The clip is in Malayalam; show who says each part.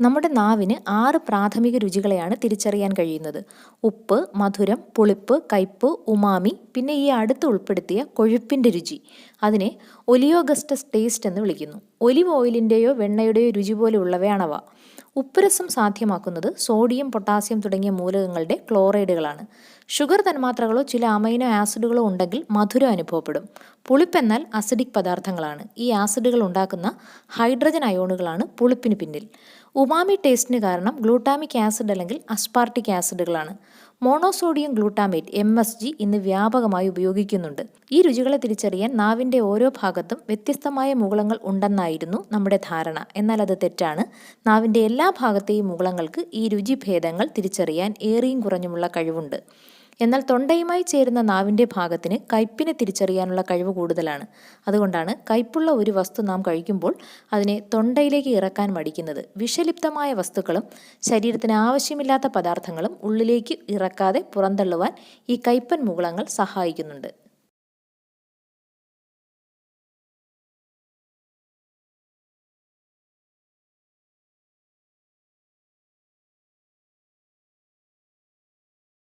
Speaker 1: നമ്മുടെ നാവിന് ആറ് പ്രാഥമിക രുചികളെയാണ് തിരിച്ചറിയാൻ കഴിയുന്നത്. ഉപ്പ് മധുരം പുളിപ്പ് കയ്പ്പ് ഉമാമി പിന്നെ ഈ അടുത്ത് ഉൾപ്പെടുത്തിയ കൊഴുപ്പിന്റെ രുചി. അതിനെ ഒലിയോഗസ്റ്റസ് ടേസ്റ്റ് എന്ന് വിളിക്കുന്നു. ഒലിവ് ഓയിലിന്റെയോ വെണ്ണയുടെയോ രുചി പോലെ ഉള്ളവയാണവ. ഉപ്പുരസം സാധ്യമാക്കുന്നത് സോഡിയം പൊട്ടാസ്യം തുടങ്ങിയ മൂലകങ്ങളുടെ ക്ലോറൈഡുകളാണ്. ഷുഗർ തന്മാത്രകളോ ചില അമൈനോ ആസിഡുകളോ ഉണ്ടെങ്കിൽ മധുരം അനുഭവപ്പെടും. പുളിപ്പെന്നാൽ അസിഡിക് പദാർത്ഥങ്ങളാണ്. ഈ ആസിഡുകൾ ഉണ്ടാക്കുന്ന ഹൈഡ്രജൻ അയോണുകളാണ് പുളിപ്പിന് പിന്നിൽ. ഉമാമി ടേസ്റ്റിന് കാരണം ഗ്ലൂട്ടാമിക് ആസിഡ് അല്ലെങ്കിൽ aspartic ആസിഡുകളാണ്. Monosodium glutamate M S G ഇന്ന് വ്യാപകമായി ഉപയോഗിക്കുന്നുണ്ട്. ഈ രുചികളെ തിരിച്ചറിയാൻ നാവിന്റെ ഓരോ ഭാഗത്തും വ്യത്യസ്തമായ മുകളങ്ങൾ ഉണ്ടെന്നായിരുന്നു നമ്മുടെ ധാരണ. എന്നാൽ അത് തെറ്റാണ്. നാവിന്റെ എല്ലാ ഭാഗത്തെയും മുകളങ്ങൾക്ക് ഈ രുചിഭേദങ്ങൾ തിരിച്ചറിയാൻ ഏറെയും കുറഞ്ഞുമുള്ള കഴിവുണ്ട്. എന്നാൽ തൊണ്ടയുമായി ചേരുന്ന നാവിന്റെ ഭാഗത്തിന് കയ്പിനെ തിരിച്ചറിയാനുള്ള കഴിവ് കൂടുതലാണ്. അതുകൊണ്ടാണ് കയ്പുള്ള ഒരു വസ്തു നാം കഴിക്കുമ്പോൾ അതിനെ തൊണ്ടയിലേക്ക് ഇറക്കാൻ മടിക്കുന്നത്. വിഷലിപ്തമായ വസ്തുക്കളും ശരീരത്തിന് ആവശ്യമില്ലാത്ത പദാർത്ഥങ്ങളും ഉള്ളിലേക്ക് ഇറക്കാതെ പുറന്തള്ളുവാൻ ഈ കയ്പൻ മുകുളങ്ങൾ സഹായിക്കുന്നുണ്ട്.